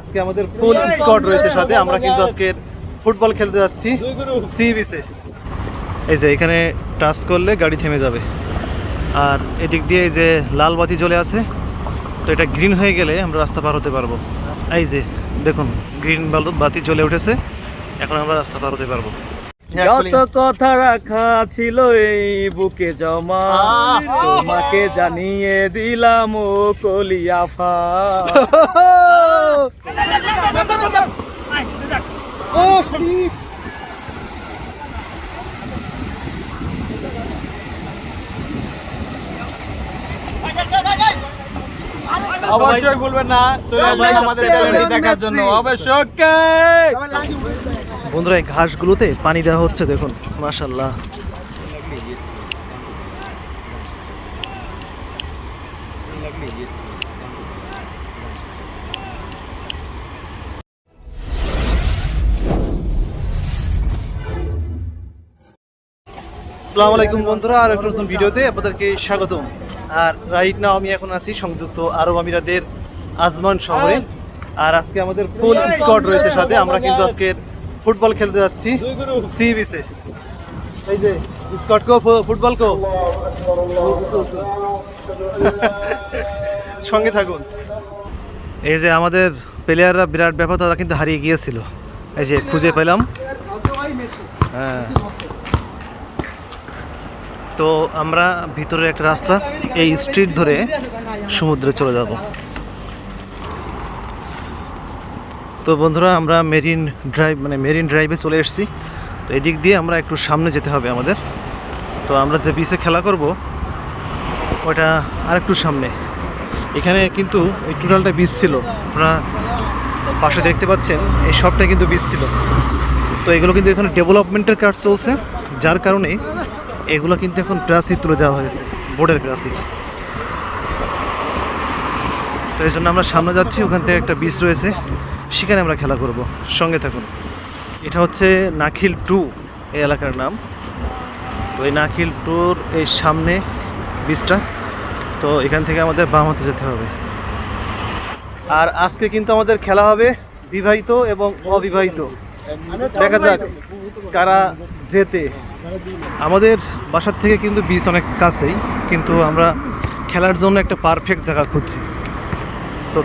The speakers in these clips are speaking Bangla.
আজকে আমাদের ফুল স্কোয়াড রয়েছে সাথে আমরা কিন্তু আজকে ফুটবল খেলতে যাচ্ছি সি বিচে এই যে এখানে টাচ করলে গাড়ি থেমে যাবে। আর এদিক দিয়ে এই যে লাল বাতি জ্বলে আছে তো এটা গ্রিন হয়ে গেলে আমরা রাস্তা পার হতে পারব। এই যে দেখুন গ্রিন বাতি জ্বলে উঠেছে এখন আমরা রাস্তা পার হতে পারব। যত কথা রাখা ছিল এই বুকে জমা তোমাকে জানিয়ে দিলাম ও কলিয়াফা অবশ্যই ভুলবেন না আমাদের দেখার জন্য। অবশ্যই বন্ধুরা এই ঘাসগুলোতে পানি দেওয়া হচ্ছে দেখুন। মাশাল্লাহ আসসালামু আলাইকুম বন্ধুরা, আর একটা নতুন ভিডিওতে আপনাদেরকে স্বাগতম। আর রাইট নাও আমি এখন আছি সংযুক্ত আরব আমিরাতের আজমান শহরে। আর আজকে আমাদের ফুল স্কোয়াড রয়েছে সাথে, আমরা কিন্তু আজকে ফুটবল খেলতে যাচ্ছি সি বিচে এই যে স্কোয়াড কো ফুটবল কো। সঙ্গে থাকুন। এই যে আমাদের প্লেয়াররা বিরাট ব্যাপার তারা কিন্তু হারিয়ে গিয়েছিল। এই যে খুঁজে পেলাম। হ্যাঁ। তো আমরা ভিতরে একটা রাস্তা এই স্ট্রিট ধরে সমুদ্রে চলে যাব। তো বন্ধুরা, আমরা মেরিন ড্রাইভ মানে মেরিন ড্রাইভে চলে এসেছি। তো এদিক দিয়ে আমরা একটু সামনে যেতে হবে আমাদের। তো আমরা যে বিচে খেলা করব, ওটা আর একটু সামনে। এখানে কিন্তু এই টোটালটা বিচ ছিল। আপনারা পাশে দেখতে পাচ্ছেন, এই সবটা কিন্তু বিচ ছিল। তো এগুলো কিন্তু এখানে ডেভেলপমেন্টের কাজ চলছে, যার কারণে এগুলো কিন্তু এখন প্রাচীর তুলে দেওয়া হয়েছে, বোর্ডের প্রাচীর তো এই জন্য আমরা সামনে যাচ্ছি, ওখান থেকে একটা বিচ রয়েছে, সেখানে আমরা খেলা করব। সঙ্গে থাকুন। এটা হচ্ছে নাখিল টু, এই এলাকার নাম। তো এই নাখিল টুর এই সামনে বিচটা তো এখান থেকে আমাদের বাম হাতে যেতে হবে। আর আজকে কিন্তু আমাদের খেলা হবে বিবাহিত এবং অবিবাহিত। দেখা যাক কারা জেতে। আমাদের বাসার থেকে কিন্তু বিচ অনেক কাছেই, কিন্তু আমরা খেলার জন্য একটা পারফেক্ট জায়গা খুঁজছি। তো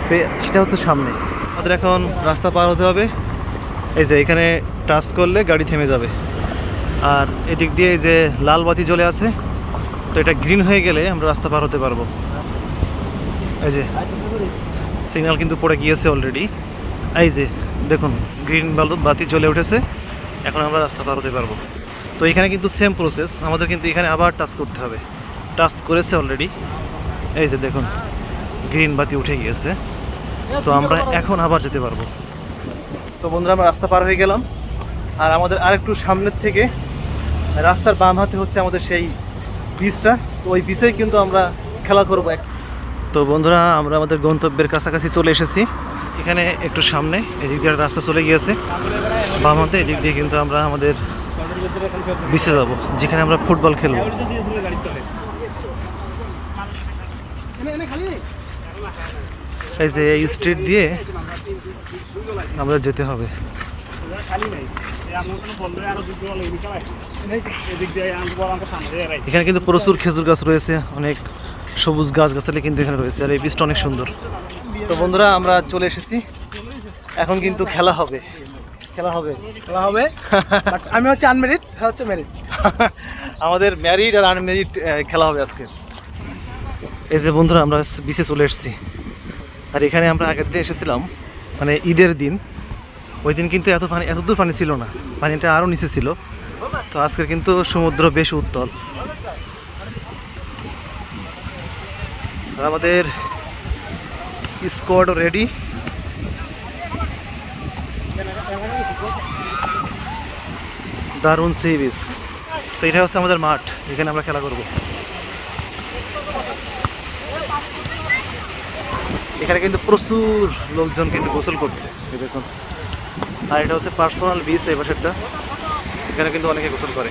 সেটা হচ্ছে সামনে। আমাদের এখন রাস্তা পার হতে হবে। এই যে এখানে টাচ করলে গাড়ি থেমে যাবে। আর এদিক দিয়ে এই যে লাল বাতি জ্বলে আছে, তো এটা গ্রিন হয়ে গেলে আমরা রাস্তা পার হতে পারব। এই যে সিগন্যাল কিন্তু পড়ে গিয়েছে অলরেডি এই যে দেখুন গ্রিন বাতি জ্বলে উঠেছে। এখন আমরা রাস্তা পার হতে পারব। তো এখানে কিন্তু সেম প্রসেস আমাদের কিন্তু এখানে আবার টাচ করতে হবে। টাচ করেছে অলরেডি এই যে দেখুন গ্রিন বাতি উঠে গিয়েছে। তো আমরা এখন আবার যেতে পারব। তো বন্ধুরা, আমরা রাস্তা পার হয়ে গেলাম। আর আমাদের আরেকটু সামনের থেকে রাস্তার বাম হাতে হচ্ছে আমাদের সেই বিচটা তো ওই বিচেই কিন্তু আমরা খেলা করব তো বন্ধুরা, আমরা আমাদের গন্তব্যের কাছাকাছি চলে এসেছি। এখানে একটু সামনে, এদিক দিয়ে রাস্তা চলে গিয়েছে। বাম হাতে এদিক দিয়ে কিন্তু আমরা আমাদের বিচে যাব, যেখানে আমরা ফুটবল খেলব। এই যে এই স্ট্রিট দিয়ে আমরা যেতে হবে। এখানে কিন্তু প্রচুর খেজুর গাছ রয়েছে, অনেক সবুজ গাছ গাছালি কিন্তু এখানে রয়েছে, আর এই বীজটা অনেক সুন্দর। তো বন্ধুরা, আমরা চলে এসেছি। এখন কিন্তু খেলা হবে। খেলা হবে। খেলা হবে। আমি হচ্ছে আনমেরিড হচ্ছে মেরিড আমাদের ম্যারিড আর আনম্যারিড খেলা হবে আজকে। এই যে বন্ধুরা আমরা বিচে চলে এসেছি। আর এখানে আমরা আগের দিন এসেছিলাম মানে ঈদের দিন। ওই দিন কিন্তু এত পানি এত দূর পানি ছিল না। পানিটা আরও নিচে ছিল। তো আজকের কিন্তু সমুদ্র বেশ উত্তল। আর আমাদের স্কোয়াড রেডি দারুণ সি বিচ তো এটা হচ্ছে আমাদের মাঠ, এখানে আমরা খেলা করব। এখানে কিন্তু প্রচুর লোকজন কিন্তু গোসল করছে দেখুন। আর এটা হচ্ছে পার্সোনাল বিচ এই পাশেরটা। এখানে কিন্তু অনেকে গোসল করে।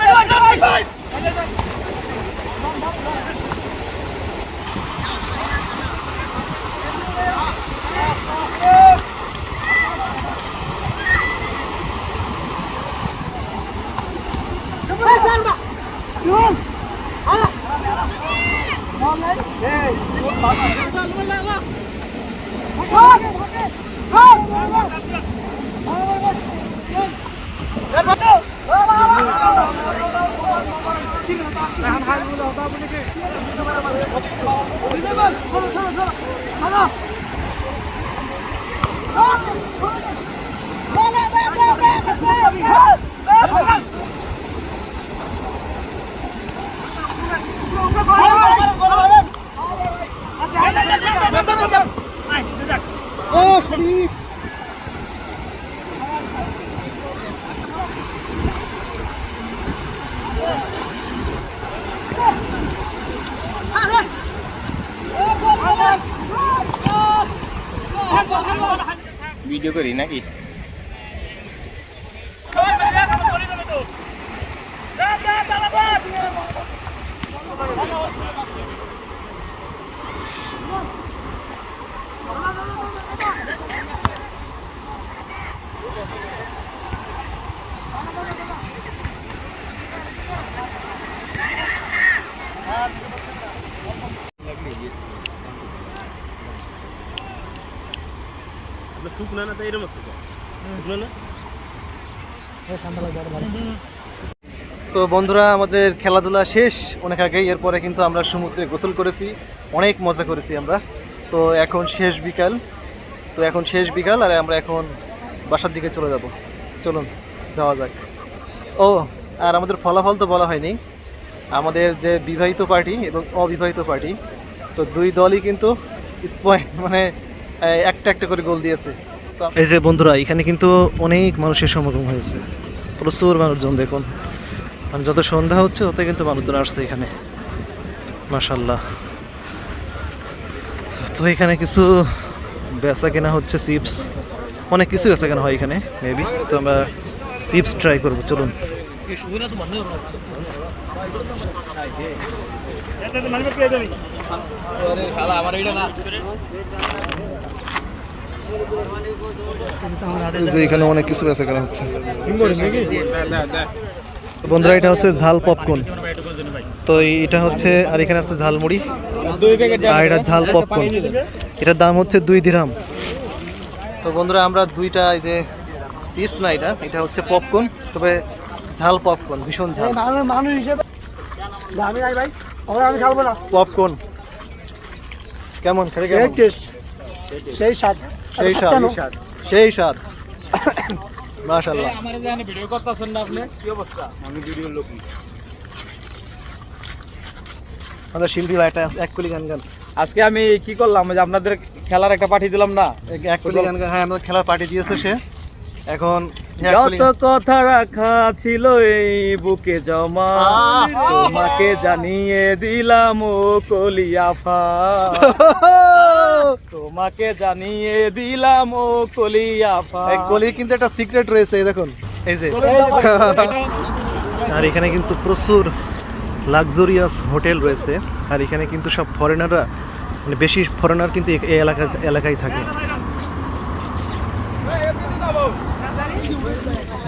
ভিডিও করি নাকি তো বন্ধুরা আমাদের খেলাধুলা শেষ অনেক আগেই এরপরে কিন্তু আমরা সমুদ্রে গোসল করেছি অনেক মজা করেছি আমরা। তো এখন শেষ বিকাল তো এখন শেষ বিকাল আর আমরা এখন বাসার দিকে চলে যাব। চলুন যাওয়া যাক। ও আর আমাদের ফলাফল তো বলা হয়নি। আমাদের যে বিবাহিত পার্টি এবং অবিবাহিত পার্টি তো দুই দলই কিন্তু স্পয়েন্ট মানে একটা একটা করে গোল দিয়েছে। এই যে বন্ধুরা এখানে কিন্তু অনেক মানুষের সমাগম হয়েছে। প্রচুর মানুষজন দেখুন। মানে যত সন্ধ্যা হচ্ছে তত কিন্তু মানুষজন আসছে এখানে। মাশাল্লাহ তো এখানে কিছু বেচা কেনা হচ্ছে চিপস। অনেক কিছু বেচা কেনা হয় এখানে মেবি তো আমরা চিপস ট্রাই করব চলুন। আমার এখানে অনেক কিছু বেচা কেনা হচ্ছে। বন্ধুরা এটা হচ্ছে ঝাল পপকর্ন। তো এটা হচ্ছে আর এখানে আছে ঝালমুড়ি। আর এটা ঝাল পপকর্ন। এটার দাম হচ্ছে দুই দিরাম। তো বন্ধুরা আমরা দুইটা এই যে চিপস না এটা এটা হচ্ছে পপকর্ন। তবে ঝাল পপকর্ন ভীষণ ঝাল। মানুষ হিসেবে আমি নাই ভাই। আমি খাব না। পপকর্ন। কেমন? খেতে সেই স্বাদ। সেই আচ্ছা, স্বাদ। সেই স্বাদ। মাশাল্লাহ আমার এখানে ভিডিও করতেছেন না আপনি? কি অবস্থা? আমি ভিডিও লোক আমাদের শিল্পী ভাই একটা এক কুলি গান গান। আজকে আমি কি করলাম? যে আপনাদের খেলার একটা পাঠিয়ে দিলাম না? এক- কুলি গান গান। হ্যাঁ আমাদের খেলার পার্টি দিয়েছে সে। এখন যত কথা রাখা ছিল এই বুকে জমা। তোমাকে জানিয়ে দিলাম ও কলিয়াফা তোমাকে জানিয়ে দিলাম ও কলিয়াফা। এই কলির কিন্তু একটা সিক্রেট রয়েছে এই দেখুন এই যে। আর এখানে কিন্তু প্রচুর লাক্সারিয়াস হোটেল রয়েছে আর এখানে কিন্তু সব ফরেনাররা মানে বেশি ফরেনার কিন্তু এই এলাকা এলাকায় থাকে।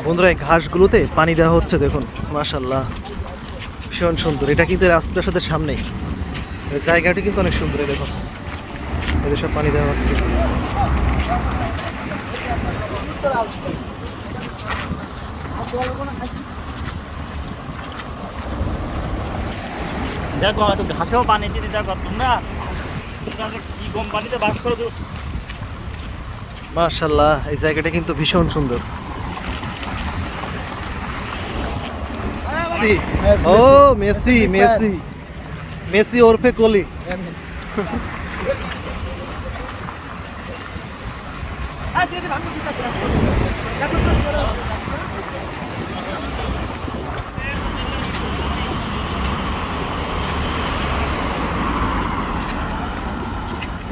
বন্ধুরা এই ঘাসগুলোতে পানি দেওয়া হচ্ছে দেখুন মাশাল্লাহ ভীষণ সুন্দর। এটা কিন্তু রাস্তার সাথে সামনেই। জায়গাটি কিন্তু অনেক সুন্দর দেখুন। এদের সব পানি দেওয়া হচ্ছে। দেখো একটু ঘাসেও পানি দিতে দেখো তোমরা কি কোম্পানিতে বাস করো তো? মাশাল্লাহ এই জায়গাটা কিন্তু ভীষণ সুন্দর। ও মেসি মেসি মেসি ওরফে Koli.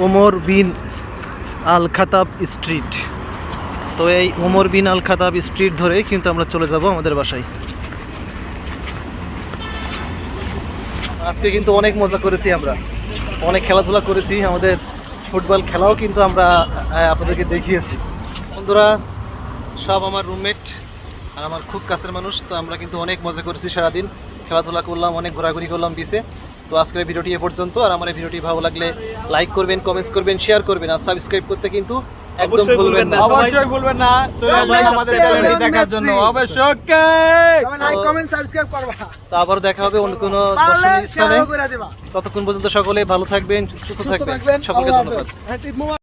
Omar bin Al Khatab street. তো এই Omar bin al Khattab street ধরেই কিন্তু আমরা চলে যাব আমাদের বাসায়। আজকে কিন্তু অনেক মজা করেছি আমরা। অনেক খেলাধুলা করেছি আমাদের ফুটবল খেলাও কিন্তু আমরা আপনাদেরকে দেখিয়েছি। বন্ধুরা, সব আমার রুমমেট আর আমার খুব কাছের মানুষ, তো আমরা কিন্তু অনেক মজা করেছি সারাদিন। খেলাধুলা করলাম, অনেক ঘোরাঘুরি করলাম বিচে তো আজকের ভিডিওটি এ পর্যন্ত। আর আমার এই ভিডিওটি ভালো লাগলে লাইক করবেন কমেন্টস করবেন শেয়ার করবেন। আর সাবস্ক্রাইব করতে কিন্তু অবশ্যই ভুলবেন না অবশ্যই ভুলবেন না। সবাই আমাদের চ্যানেলটি দেখার জন্য। অবশ্যই তবে লাইক কমেন্ট সাবস্ক্রাইব করবা। তো আবার দেখা হবে অন্য কোনো দর্শনীয় স্থানে। ততক্ষণ পর্যন্ত সকলে ভালো থাকবেন সুস্থ থাকবেন। সকলকে ধন্যবাদ।